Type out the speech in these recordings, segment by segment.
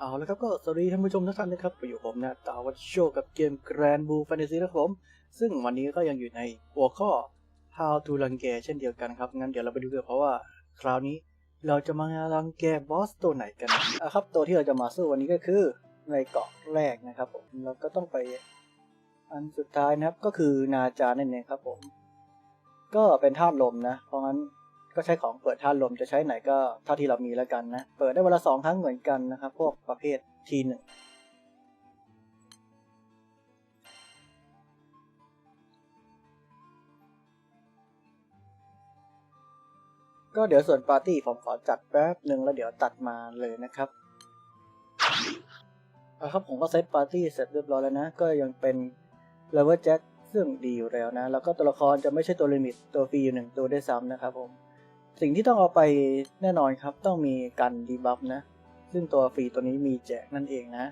เอาล้วครับก็สวัสดีท่านผู้ชมทุกท่านนะครับไปอยู่ผมนะตาวัชโชกับเกม Grand Blue Fantasy นะครับผม ซึ่งวันนี้ก็ยังอยู่ในหัวข้อ How to รังแกเช่นเดียวกันครับ งั้นเดี๋ยวเราไปดูกันเพราะว่าคราวนี้เราจะมารังแกบอสตัวไหนกันอะครับ ตัวที่เราจะมาสู้วันนี้ก็คือในเกาะแรกนะครับผมเราก็ต้องไปอันสุดท้ายนะครับก็คือนาจานั่นเองครับผม ก็เป็นธาตุลมนะ เพราะงั้น ก็ใช้ของเปิดธาลมจะใช้ไหนก็เท่าที่เรามีแล้วกันนะ เปิดได้วันละสองครั้งเหมือนกันนะครับ พวกประเภททีหนึ่งก็เดี๋ยวส่วนปาร์ตี้ผมขอจัดแป๊บหนึ่งแล้วเดี๋ยวตัดมาเลยนะครับเอาครับผมก็เซตปาร์ตี้เสร็จเรียบร้อยแล้วนะ ก็ยังเป็นเลเวอร์แจ็คซึ่งดีอยู่แล้วนะ แล้วก็ตัวละครจะไม่ใช่ตัวลิมิตตัวฟรีอยู่หนึ่งตัวได้ซ้ำนะครับผม สิ่งที่ต้องเอาไปแน่นอนครับ ต้องมีกันดีบัฟนะ ซึ่งตัวฟรีตัวนี้มีแจกนั่นเองนะ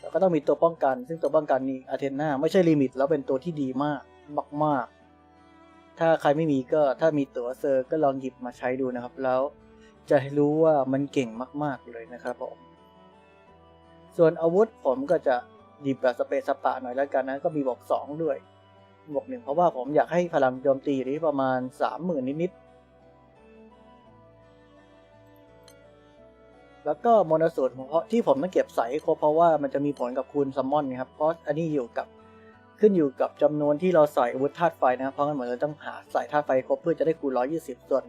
แล้วก็ต้องมีตัวป้องกัน ซึ่งตัวป้องกันนี้อาเทนนาไม่ใช่ลิมิต แล้วเป็นตัวที่ดีมากมากๆ ถ้าใครไม่มีก็ถ้ามีตัวเซอร์ก็ลองหยิบมาใช้ดูนะครับ แล้วจะรู้ว่ามันเก่งมาก ๆเลยนะครับผมส่วนอาวุธผมก็จะหยิบแบบสเปซสปะหน่อยแล้วกันนะ ก็มีบอกสองด้วย บวกหนึ่งเพราะว่าผมอยากให้พลังโจมตีอยู่ที่ประมาณสามหมื่นนิดๆแล้วก็โมนสูตรเพราะที่ผมต้องเก็บใส่ครบเพราะว่ามันจะมีผลกับคูณซัมมอนนะครับเพราะอันนี้อยู่กับขึ้นอยู่กับจำนวนที่เราใส่อาวุธธาตุไฟนะครับเพราะงั้นเหมือนเราต้องหาใส่ธาตุไฟครบเพื่อจะได้คูณร้อยี่สิบส่วน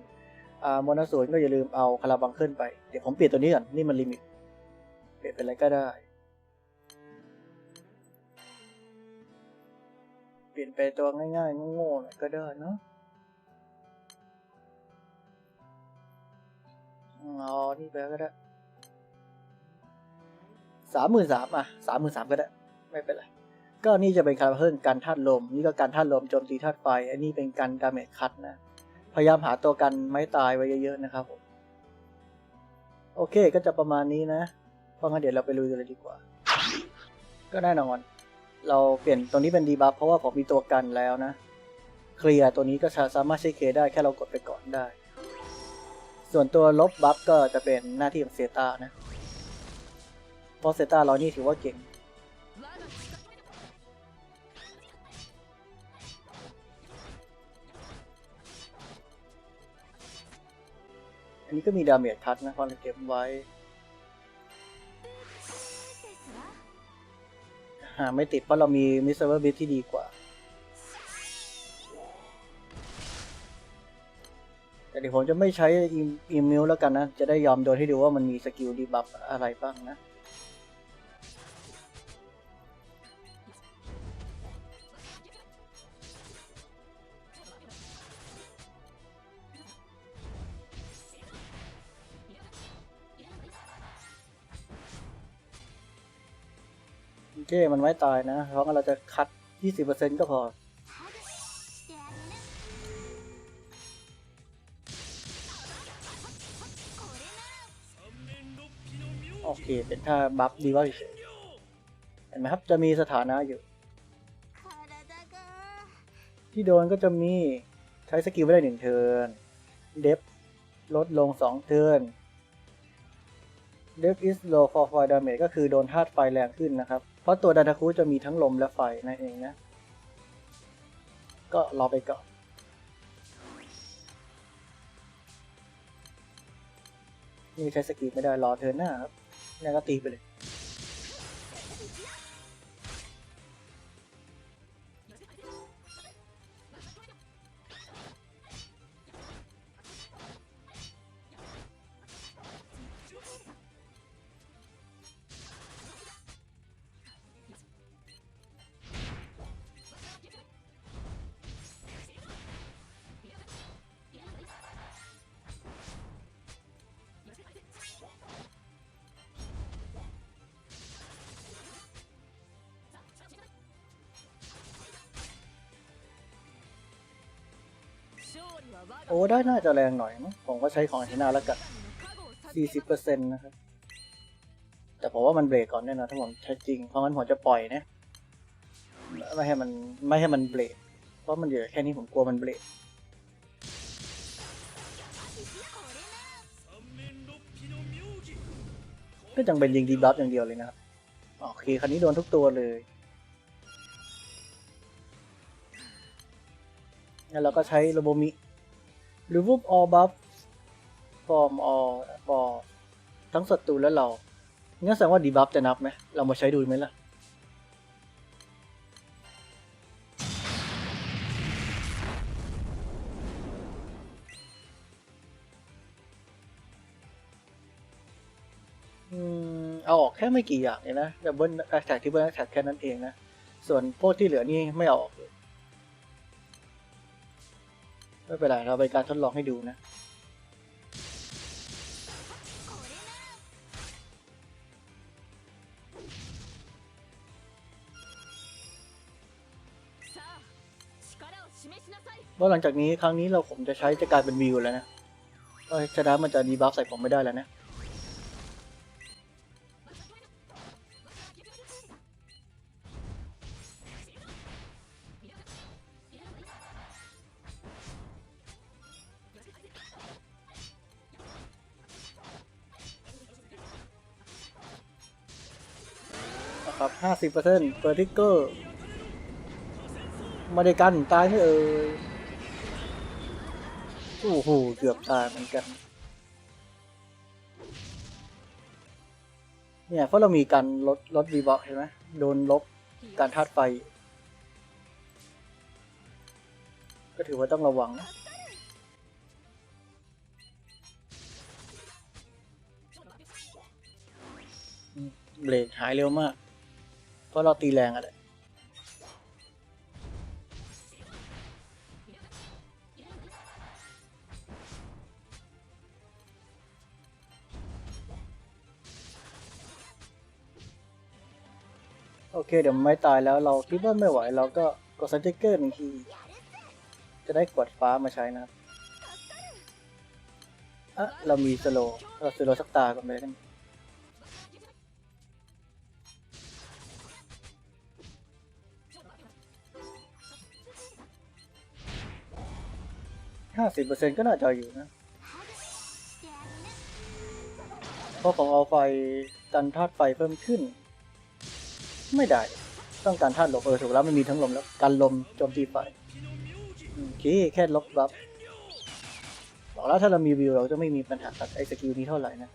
อ่าโมนสูตรก็อย่าลืมเอาคาราบังขึ้นไปเดี๋ยวผมเปลี่ยนตัวนี้ก่อนนี่มันลิมิตเปลี่ยนเป็นอะไรก็ได้ ลี่ยนไปตัวง่ายๆโง่ๆหน่อยก็ได้เนาะอ๋อนี่ไปก็ได้สามหมื่นสามอะสามหมื่นสามก็ได้ ไม่เป็นไร ก็นี่จะเป็นการเพิ่มการธาตุลม นี่ก็การธาตุลมโจมตีธาตุไฟ อันนี้เป็นการดาเมจคัดนะ พยายามหาตัวกันไม้ตายไว้เยอะๆนะครับผม โอเคก็จะประมาณนี้นะ เพราะงั้นเดี๋ยวเราไปลุยกันเลยดีกว่า ก็แน่นอน เราเปลี่ยนตัวนี้เป็นดีบัฟเพราะว่าผมมีตัวกันแล้วนะ เคลียร์ตัวนี้ก็สามารถใช้เคได้แค่เรากดไปก่อนได้ ส่วนตัวลบบัฟก็จะเป็นหน้าที่ของเซตานะ เพราะเซตาเรานี่ถือว่าเก่งอันนี้ก็มีดาเมจคัดนะพอเราเก็บไว้าไม่ติดเพราะเรามีมิสเตอร์บิทที่ดีกว่า แต่เดี๋ยวผมจะไม่ใช้อิมมิวแล้วกันนะ จะได้ยอมโดนให้ดูว่ามันมีสกิลดีบัฟอะไรบ้างนะ เคมันไม่ตายนะ เพราะงั้นเราจะคัด 20%ก็พอ โอเค เป็นท่าบัฟดีว่าเฉยเห็นไหมครับ จะมีสถานะอยู่ ที่โดนก็จะมีใช้สกิลไม่ได้หนึ่งเทิร์น เดฟลดลงสองเทิร์นเดฟ is low for fire damage ก็คือโดนธาตุไฟแรงขึ้นนะครับ เพราะตัวดานาคุจะมีทั้งลมและไฟนั่นเองนะ ก็รอไปก่อนนี่ใช้สกิลไม่ได้รอเธอหน้าครับนี่ก็ตีไปเลย โอ้ได้น่าจะแรงหน่อยมั้ผมก็ใช้ของอธินาแล้วกัน40%นะครับแต่ผมว่ามันเบรกก่อนแน่นอนถ้าผมใช้จริง เพราะงั้นผมจะปล่อยนะไม่ให้มันไม่ให้มันเบรกเพราะมันเหลือแค่นี้ผมกลัวมันเบรกก็จังเป็นยิงดีบัฟอย่างเดียวเลยนะครับโอเคคันนี้โดนทุกตัวเลย แล้วเราก็ใช้โรโบมิ remove all buff from all for ทั้งศัตรูและเรา งั้นแสดงว่าดีบัฟจะนับไหม เรามาใช้ดูไหมล่ะอืมเอาออกแค่ไม่กี่อย่างเนี่ยนะดับเบิลแท็กที่เบิลแท็กแค่นั้นเองนะ ส่วนพวกที่เหลือนี่ไม่เอาออกเลย ไม่เป็นไรเราไปการทดลองให้ดูนะ ว่าหลังจากนี้ครั้งนี้เราผมจะใช้จะกลายเป็นวิวแล้วนะชนะมันจะดีบัฟใส่ผมไม่ได้แล้วนะ บเปอร์เซ็นต์เปิดทิกเกอร์มาได้กันตายไม่เอ่ยโอ้โหเกือบตายเหมือนกัน เนี่ยเพราะเรามีการลดลดวีบอกเห็นไหมโดนลบการธาตุไฟก็ถือว่าต้องระวังเบรกหายเร็วมาก เพราะเราตีแรงอะแหละโอเค เดี๋ยวไม่ตายแล้วเราคิดว่าไม่ไหว เราก็กดสติ๊กเกอร์หนึ่งที จะได้กดฟ้ามาใช้นะครับอะเรามีสโลเราสโลสักตาก่อนเลยกันห้ ห้าสิบเปอร์เซ็นต์ก็น่าจะอยู่นะ เพราะผมเอาไฟกันธาตุไฟเพิ่มขึ้น ไม่ได้ ต้องการธาตุลมเออถูกแล้วไม่มีทั้งลมแล้วกันลมโจมตีไฟโอเคแค่ลบรัฟบอกแล้วถ้าเรามีวิวเราจะไม่มีปัญหากับไอ้สกิลนี้เท่าไหร่นะ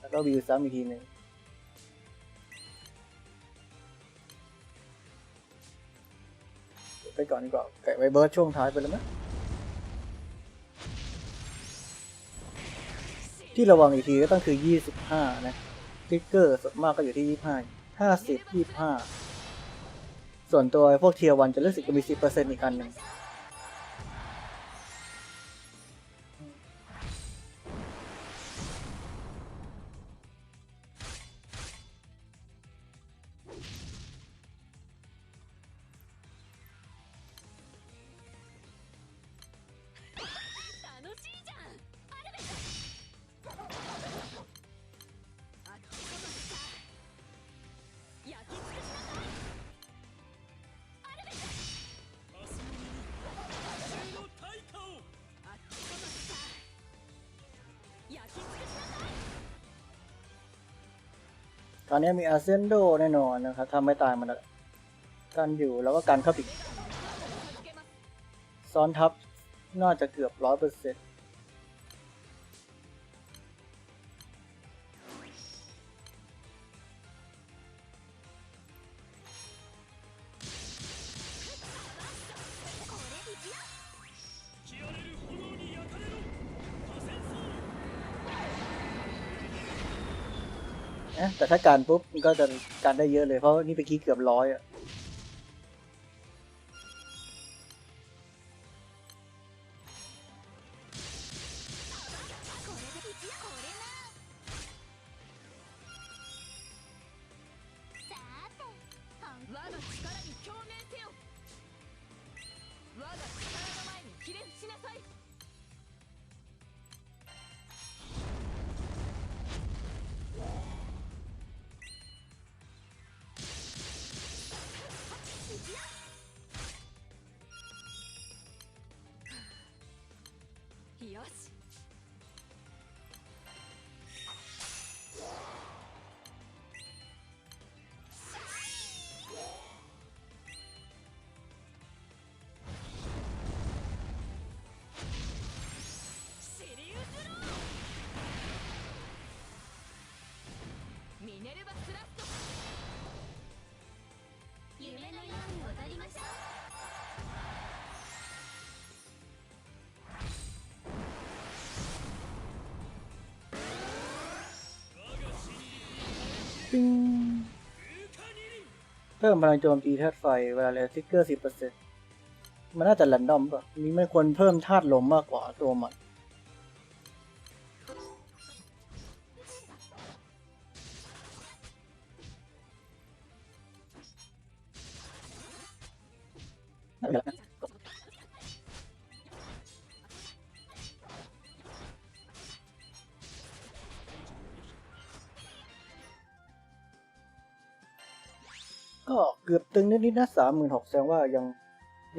แล้วก็วิวซ้ำอีกทีหนึ่ง ไปก่อนดีกว่าไก่ไวเบิร์ดช่วงท้ายไปแล้วมั้ยที่ระวังอีกทีก็ต้องคือ 25 นะทิกเกอร์ส่วนมากก็อยู่ที่ 25 50 25 ส่วนตัวพวกเทียร์วันจะรู้สึกจะมี 10%อีกอันหนึ่ง ตอนนี้มีอาเซนโดแน่นอนนะครับทำไม่ตายมันกันอยู่แล้วก็การเข้าปิดซ้อนทับน่าจะเกือบร้อยเปอร์เซ็นต์ นะแต่ถ้าการปุ๊บมันก็จะการได้เยอะเลยเพราะนี่ไปกี้เกือบร้อยอะ เพิ่มพลังโจมตีธาตุไฟเวลาเลสติกเกอร์สิบเปอร์เซ็นต์มันน่าจะแรนดอมป่ะนี่ไม่ควรเพิ่มธาตุลมมากกว่าตัวมันเวลา กือบตึงนิดๆนะสามหมื่นหกแสดงว่ายัง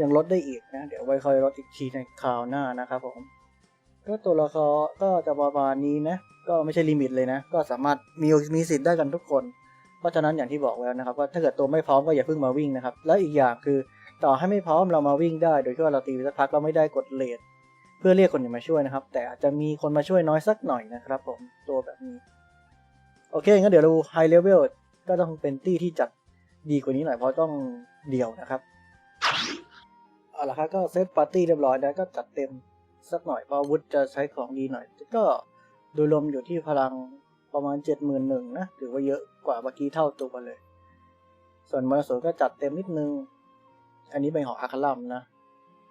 ยังลดได้อีกนะ เดี๋ยวไว้ค่อยลดอีกทีในคราวหน้านะครับผม ก็ตัวละครก็จะประมาณนี้นะ ก็ไม่ใช่ลิมิตเลยนะ ก็สามารถมีมีสิทธิ์ได้กันทุกคน เพราะฉะนั้นอย่างที่บอกแล้วนะครับว่าถ้าเกิดตัวไม่พร้อมก็อย่าเพิ่งมาวิ่งนะครับ แล้วอีกอย่างคือต่อให้ไม่พร้อมเรามาวิ่งได้ โดยที่ว่าเราตีสักพักเราไม่ได้กดเลทเพื่อเรียกคนอื่นมาช่วยนะครับ แต่อาจจะมีคนมาช่วยน้อยสักหน่อยนะครับผมตัวแบบนี้ โอเคงั้นเดี๋ยวเราไฮเลเวลก็ต้องเป็นตี้ที่จัด ดีกว่านี้หน่อยเพราะต้องเดี่ยวนะครับเอาละครับก็เซตปาร์ตี้เรียบร้อยแล้วก็จัดเต็มสักหน่อยเพราะอวุธจะใช้ของดีหน่อย ก็โดยรวมอยู่ที่พลังประมาณเจ็ดหมื่นหนึ่งนะถือว่าเยอะกว่าเมื่อกี้เท่าตัวเลย ส่วนมรสุมก็จัดเต็มนิดนึง อันนี้เป็นของอาคาลัมนะ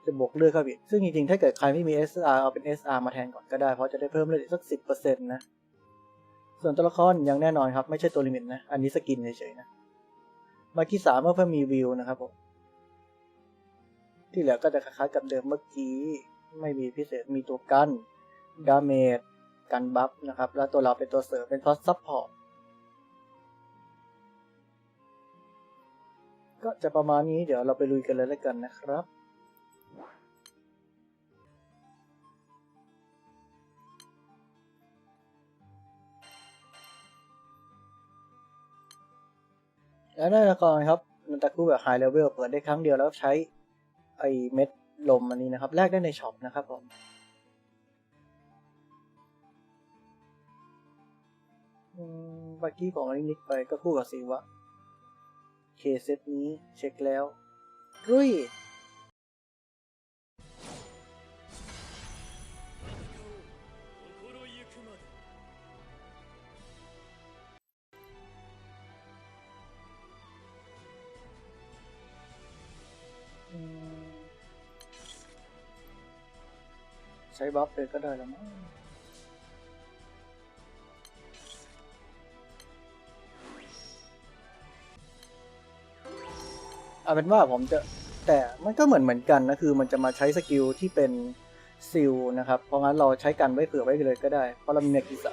จะบวกเลือดเข้าไปซึ่งจริงๆ ถ้าเกิดใครไม่มี SR เอาเป็น SR มาแทนก่อนก็ได้ เพราะจะได้เพิ่มเลือดอีกสักสิบเปอร์เซ็นต์นะ ส่วนตัวละครยังแน่นอนครับ ไม่ใช่ตัวลิมิตนะ อันนี้สกินเฉยๆนะ มากี้สามเมื่อเพิ่มมีวิวนะครับผมที่เหลือก็จะคล้ายๆกับเดิมเมื่อกี้ ไม่มีพิเศษมีตัวกันดาเมจกันบัฟนะครับ แล้วตัวเราเป็นตัวเสริมเป็นพอสซัพพอร์ตก็จะประมาณนี้เดี๋ยวเราไปลุยกันเลยแล้วกันนะครับ แล้วได้ละก่อนครับมันตะคู่แบบไฮเลเวลเปิดได้ครั้งเดียวแล้วใช้ไอเม็ดลมอันนี้นะครับแลกได้ในช็อปนะครับผมอืมเมื่อกี้ของอันนี้นิกไปก็คู่กับสีวะเคเซตนี้เช็คแล้วรุ่ย ช้บัฟเลยก็ได้แล้วมั้งเอาเป็นว่าผมจะแต่มันก็เหมือนเหมือนกันนะคือมันจะมาใช้สกิลที่เป็นซิลนะครับ เพราะงั้นเราใช้กันไว้เผื่อไว้เลยก็ได้เพราะเรามีเนกิสะ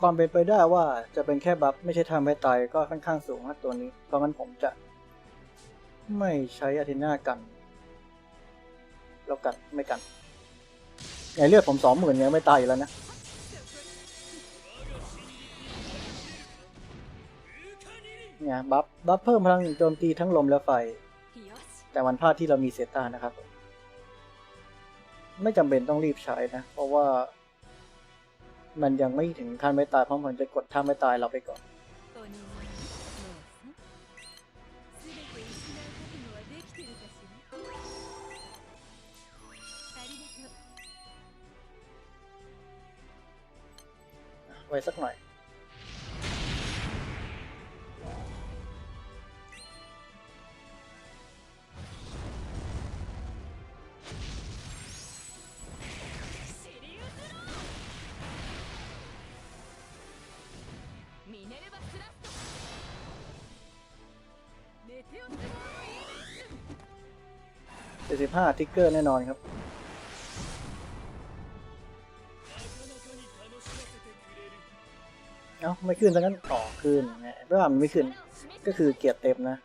ความเป็นไปได้ว่าจะเป็นแค่บัฟไม่ใช่ทำให้ตายก็ค่อนข้างสูงนะตัวนี้ เพราะงั้นผมจะไม่ใช้อาทินากัน แล้วกันไม่กันไงเลือดผมสองหมื่นยังไม่ตายแล้วนะเนี่ยบัฟบัฟเพิ่มพลังโจมตีทั้งลมและไฟ แต่วันพลาดที่เรามีเซตานะครับ ไม่จำเป็นต้องรีบใช้นะ เพราะว่า มันยังไม่ถึงขั้นไม่ตายเพราะมันจะกดท่าไม่ตายเราไปก่อนไว้สักหน่อย ทิกเกอร์แน่นอนครับ เอ้าไม่ขึ้นซะงั้นต่อขึ้นนะเพราะว่ามันไม่ขึ้น ก็คือเกียร์เต็มนะ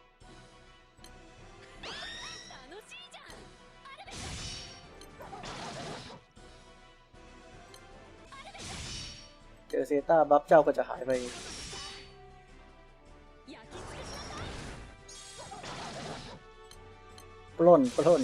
เจอเซต้าบัฟเจ้าก็จะหายไปปล้นปล้น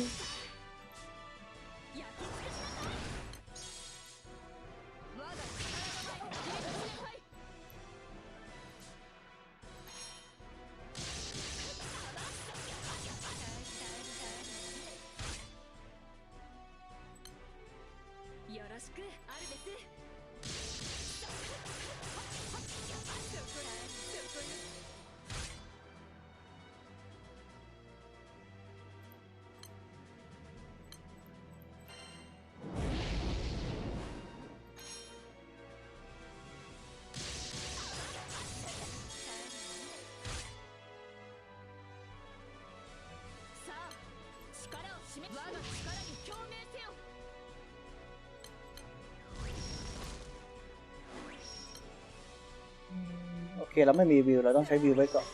示す我が力に共鳴せよ โอเค เราไม่มีวิว เราต้องใช้วิวไว้ก่อน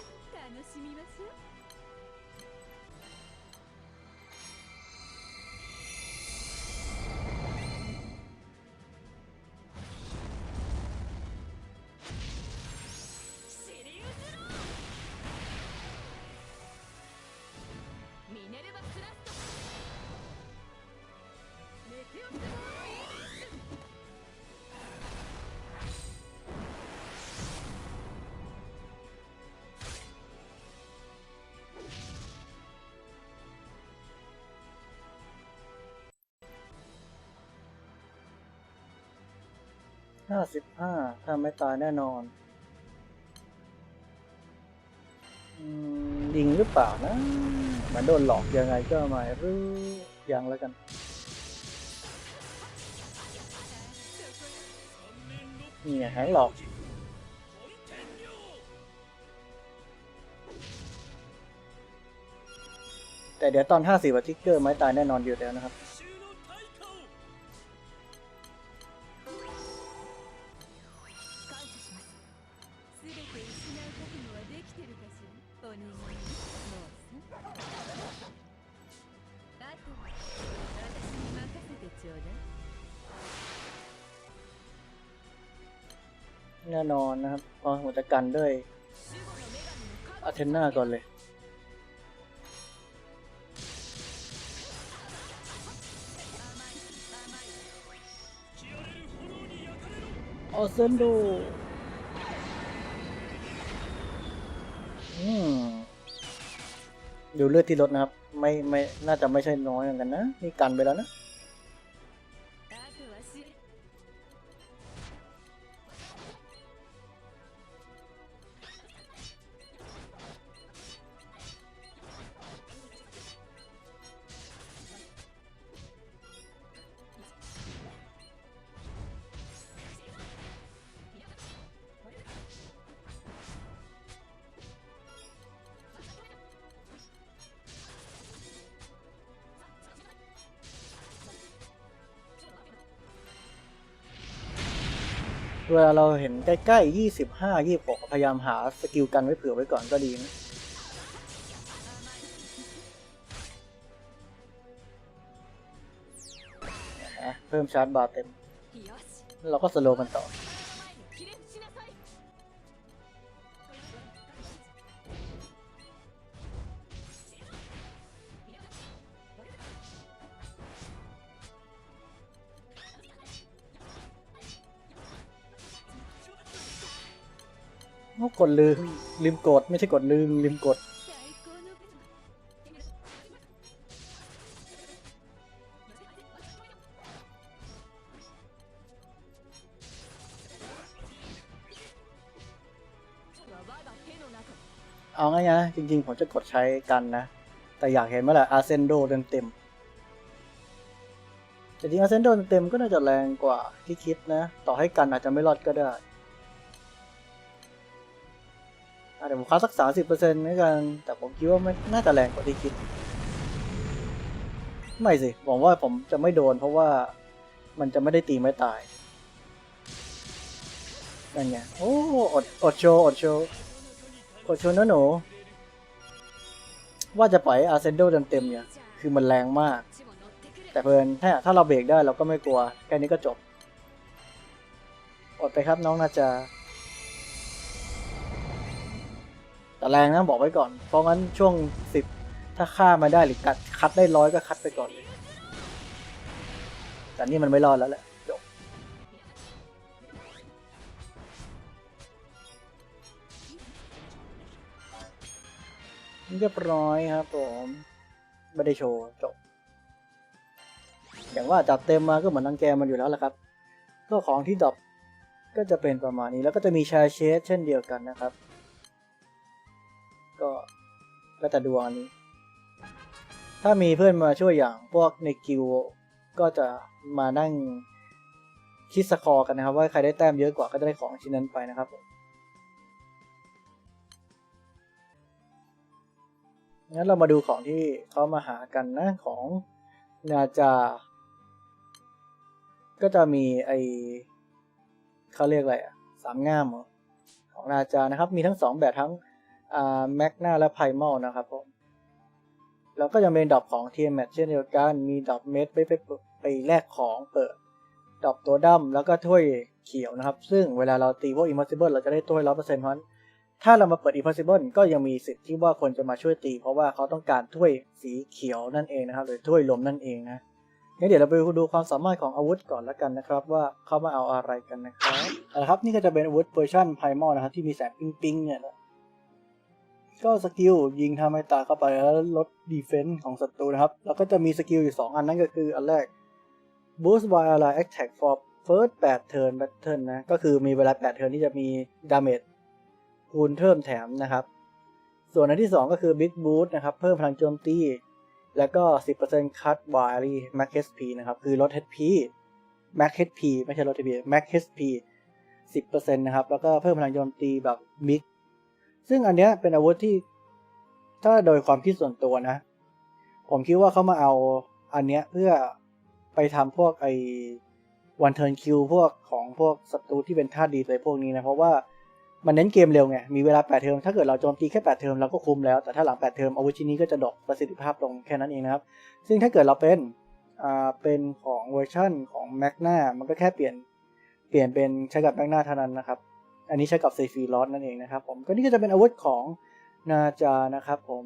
ห้าสิบห้าถ้าไม่ตายแน่นอนยิงหรือเปล่านะหมันโดนหลอกยังไงก็ไม่รู้ยังแล้วกัน นี่ไงแฮงหลอก แต่เดี๋ยวตอน 50วัทิกเกอร์ไม้ตายแน่นอนอยู่แล้วนะครับ แน่นอนนะครับก็ผมจะกันด้วยอาเทนนาก่อนเลยออเซนโดูดูเลือดที่รถนะครับ ไม่ไม่น่าจะไม่ใช่น้อยเหมือนกันนะ นี่กันไปแล้วนะ เวลาเราเห็นใกล้ๆยี่สิบห้ายี่หกพยายามหาสกิลกันไว้เผื่อไว้ก่อนก็ดีนะเพิ่มชาร์จบาร์เต็มแล้วเราก็สโลว์มันต่อ ดลืมลืมกดไม่ใช่กดลืมลืมกด เอาไง่ายนะจริงๆ ผมจะกดใช้กันนะ แต่อยากเห็นเมื่อไหร่อาเซนโดเต็มเต็มจริงอาเซนโดเต็มก็น่าจะแรงกว่าที่คิดนะ ต่อให้กันอาจจะไม่รอดก็ได้ เดี๋ยวผมคัดสักสามสิบเปอร์เซ็นต์ด้วยกัน แต่ผมคิดว่าไม่น่าจะแรงกว่าที่คิด ไม่สิหวังว่าผมจะไม่โดน เพราะว่ามันจะไม่ได้ตีไม่ตายนั่นไงโอ้อดอดโชว์อดโชว์อดโชว์นะหนูว่าจะปล่อยอาร์เซนโดเต็มๆเนี่ย คือมันแรงมาก แต่เพลินถ้าถ้าเราเบรกได้เราก็ไม่กลัว แค่นี้ก็จบ อดไปครับน้องนาจา แต่แรงนะบอกไว้ก่อน เพราะงั้นช่วงสิบถ้าฆ่ามาได้หรือกัดคัดได้ร้อยก็คัดไปก่อนเลย แต่นี่มันไม่รอดแล้วแหละจบเรียบร้อยครับผมไม่ได้โชว์จบอย่างว่าจัดเต็มมาก็เหมือนนังแกมันอยู่แล้วแหละครับ ก็ของที่ดรอปก็จะเป็นประมาณนี้แล้วก็จะมีชาเชสเช่นเดียวกันนะครับ ก็ก็แต่ดวงอันนี้ ถ้ามีเพื่อนมาช่วยอย่างพวกในกิวก็จะมานั่งคิดสกอร์กันนะครับ ว่าใครได้แต้มเยอะกว่าก็จะได้ของชิ้นนั้นไปนะครับงั้นเรามาดูของที่เขามาหากันนะของนาจา ก็จะมีไอเขาเรียกอะไรอะสามง่ามของนาจานะครับ มีทั้งสองแบบทั้ง แมกนาและไพมอลนะครับผมแล้วก็ยังเป็นดรอปของเทียมแมทเช่นเดียวกัน มีดรอปเม็ดไปไปไปแลกของเปิดดรอปตัวดั้มแล้วก็ถ้วยเขียวนะครับ ซึ่งเวลาเราตีพวก impossible เราจะได้ถ้วยร้อยเปอร์เซ็นต์เพราะฉะนั้นถ้าเรามาเปิด impossible ก็ยังมีสิทธิ์ที่ว่าคนจะมาช่วยตี เพราะว่าเขาต้องการถ้วยสีเขียวนั่นเองนะครับ หรือถ้วยลมนั่นเองนะงั้นเดี๋ยวเราไปดูความสามารถของอาวุธก่อนละกันนะครับ ว่าเขามาเอาอะไรกันนะครับเอาละครับนี่ก็จะเป็นอาวุธเวอร์ชันไพมอลนะครับที่มีแสงปิ๊งๆเนี่ย ก็สกิลยิงทำให้ตาเข้าไปแล้วลดดีเฟนส์ของศัตรูนะครับ แล้วก็จะมีสกิลอยู่ 2 อันนั่นก็คืออันแรก boost while ally attack for first 8 turn pattern นะ ก็คือมีเวลา8 turn ที่จะมี damage คูณเพิ่มแถมนะครับ ส่วนอันที่ 2 ก็คือ big boost นะครับ เพิ่มพลังโจมตี แล้วก็ 10% cut body max HP นะครับ คือลด HP max HP ไม่ใช่ลด HP max HP 10%นะครับ แล้วก็เพิ่มพลังโจมตีแบบ mix ซึ่งอันเนี้ยเป็นอาวุธที่ ถ้าโดยความคิดส่วนตัวนะ ผมคิดว่าเขามาเอาอันเนี้ยเพื่อไปทำพวกไอวันเทิร์นคิวพวกของพวกศัตรูที่เป็นท่าตุดีเลยพวกนี้นะ เพราะว่ามันเน้นเกมเร็วไง มีเวลา 8 เทอม ถ้าเกิดเราโจมตีแค่ 8 เทอมเราก็คุ้มแล้ว แต่ถ้าหลัง 8 เทอมอาวุธชิ้นนี้ก็จะดรอปประสิทธิภาพลงแค่นั้นเองนะครับ ซึ่งถ้าเกิดเราเป็น อ่า เป็นของเวอร์ชั่นของแมกนามันก็แค่เปลี่ยน เปลี่ยนเป็นใช้กับแมกนาเท่านั้นนะครับ อันนี้ใช้กับเซฟีลอสนั่นเองนะครับผมก็นี่ก็จะเป็นอาวุธของนาจานะครับผม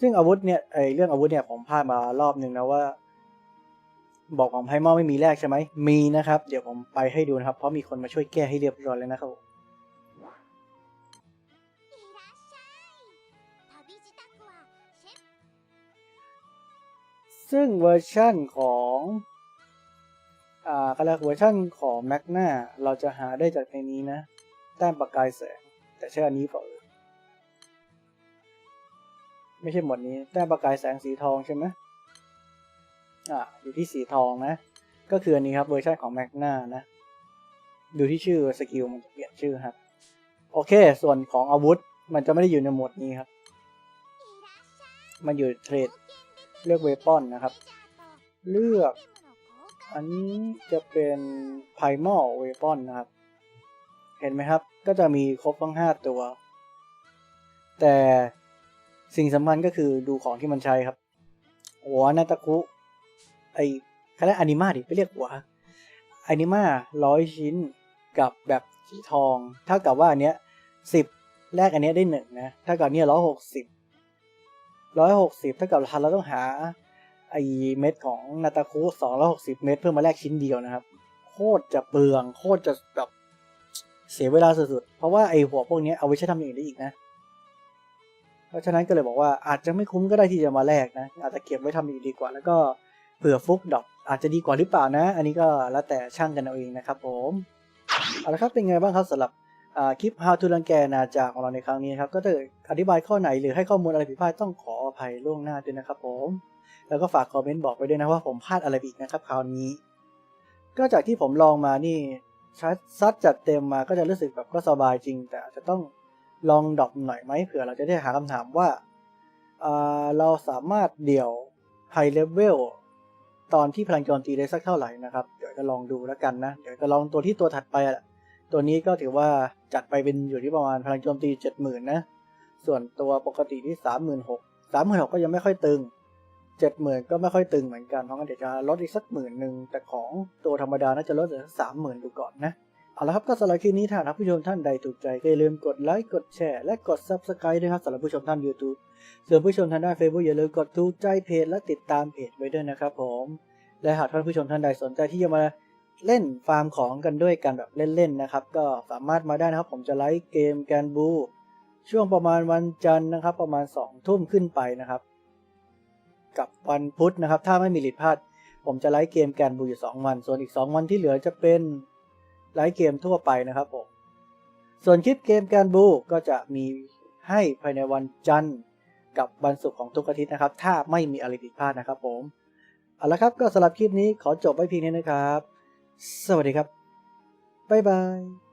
ซึ่งอาวุธเนี่ยไอเรื่องอาวุธเนี่ยผมพลาดมารอบหนึ่งนะว่า บอกของไพมอไม่มีแรกใช่ไหมมีนะครับ เดี๋ยวผมไปให้ดูนะครับ เพราะมีคนมาช่วยแก้ให้เรียบร้อยแล้วนะครับซึ่งเวอร์ชั่นของอ่าก็แล้วเวอร์ชั่นของแมกนาเราจะหาได้จากในนี้นะ แต้มประกายแสง แต่ใช่อันนี้เปล่าไม่ใช่หมดนี้ แต้มประกายแสงสีทองใช่ไหมอ่าอยู่ที่สีทองนะ ก็คืออันนี้ครับเวอร์ชันของแมกนานะ ดูที่ชื่อสกิลมันจะเปลี่ยนชื่อครับ โอเค ส่วนของอาวุธมันจะไม่ได้อยู่ในหมวดนี้ครับ มันอยู่เทรดเลือกเวปอนนะครับ เลือก อันนี้จะเป็นไพมอลเวปอนนะครับ เห็นไหมครับ ก็จะมีครบทั้งห้าตัว แต่สิ่งสำคัญก็คือดูของที่มันใช้ครับ หัวนาตาคุ ไอเขาเรียกอนิมาดิไปเรียกหัวอนิมาร้อยชิ้นกับแบบสีทอง เท่ากับว่าอันเนี้ยสิบแรกอันเนี้ยได้หนึ่งนะเท่ากับเนี้ยร้อยหกสิบร้อยหกสิบเท่ากับเราต้องหาไอเม็ดของนาตาคุสองร้อยหกสิบเม็ดเพื่อมาแลกชิ้นเดียวนะครับ โคตรจะเปลือง โคตรจะแบบ เสียเวลาสุดๆ เพราะว่าไอหัวพวกนี้เอาไว้ใช้ทำอย่างอื่นได้อีกนะ เพราะฉะนั้นก็เลยบอกว่าอาจจะไม่คุ้มก็ได้ที่จะมาแลกนะ อาจจะเก็บไว้ทำอย่างอื่นดีกว่า แล้วก็เผื่อฟุกดอกอาจจะดีกว่าหรือเปล่านะ อันนี้ก็แล้วแต่ช่างกันเอาเองนะครับ ผม เอาละครับเป็นไงบ้างครับสำหรับคลิป How to รังแกนาจาของเราในครั้งนี้ครับก็ถ้าอธิบายข้อไหนหรือให้ข้อมูลอะไรผิดพลาดต้องขออภัยล่วงหน้าด้วยนะครับ ผม แล้วก็ฝากคอมเมนต์บอกไปด้วยนะว่าผมพลาดอะไรอีกนะครับ คราวนี้ ก็จากที่ผมลองมานี่ ซัดจัดเต็มมาก็จะรู้สึกแบบก็สบายจริง แต่จะต้องลองดรอปหน่อยไหมเผื่อเราจะได้หาคำถามว่าอ่าเราสามารถเดี่ยวไฮเลเวลตอนที่พลังโจมตีได้สักเท่าไหร่นะครับ เดี๋ยวจะลองดูแล้วกันนะ เดี๋ยวจะลองตัวที่ตัวถัดไปอะตัวนี้ก็ถือว่าจัดไปเป็นอยู่ที่ประมาณพลังโจมตีเจ็ดหมื่นนะ ส่วนตัวปกติที่สามหมื่นหกสามหมื่นหกก็ยังไม่ค่อยตึง เจ็ดหมื่นก็ไม่ค่อยตึงเหมือนกัน เพราะงั้นเดี๋ยวจะลดอีกสักหมื่นหนึ่งแต่ของตัวธรรมดาน่าจะลดเหลือสามหมื่นดูก่อนนะ เอาละครับก็สำหรับคลิปนี้ถ้าท่านผู้ชมท่านใดถูกใจก็อย่าลืมกดไลค์กดแชร์และกด Subscribe ด้วยครับสำหรับผู้ชมท่าน YouTube ส่วนผู้ชมทางด้าน Facebook อย่าลืมกดถูกใจเพจและติดตามเพจไว้ด้วยนะครับผมและหากท่านผู้ชมท่านใดสนใจที่จะมาเล่นฟาร์มของกันด้วยกันแบบเล่นๆนะครับ ก็สามารถมาได้นะครับ ผมจะไลฟ์เกมแกนบู ช่วงประมาณวันจันทร์นะครับ ประมาณ2ทุ่มขึ้นไปนะครับ กับวันพุธนะครับ ถ้าไม่มีผิดพลาด ผมจะไลฟ์เกมแกนบูอยู่ 2 วัน ส่วนอีก 2 วันที่เหลือจะเป็นไลฟ์เกมทั่วไปนะครับผม ส่วนคลิปเกมแกนบูก็จะมีให้ภายในวันจันทร์กับวันศุกร์ของทุกอาทิตย์นะครับ ถ้าไม่มีอะไรผิดพลาดนะครับผมเอาละครับก็สำหรับคลิปนี้ขอจบไว้เพียงนี้นะครับ สวัสดีครับ บ๊ายบาย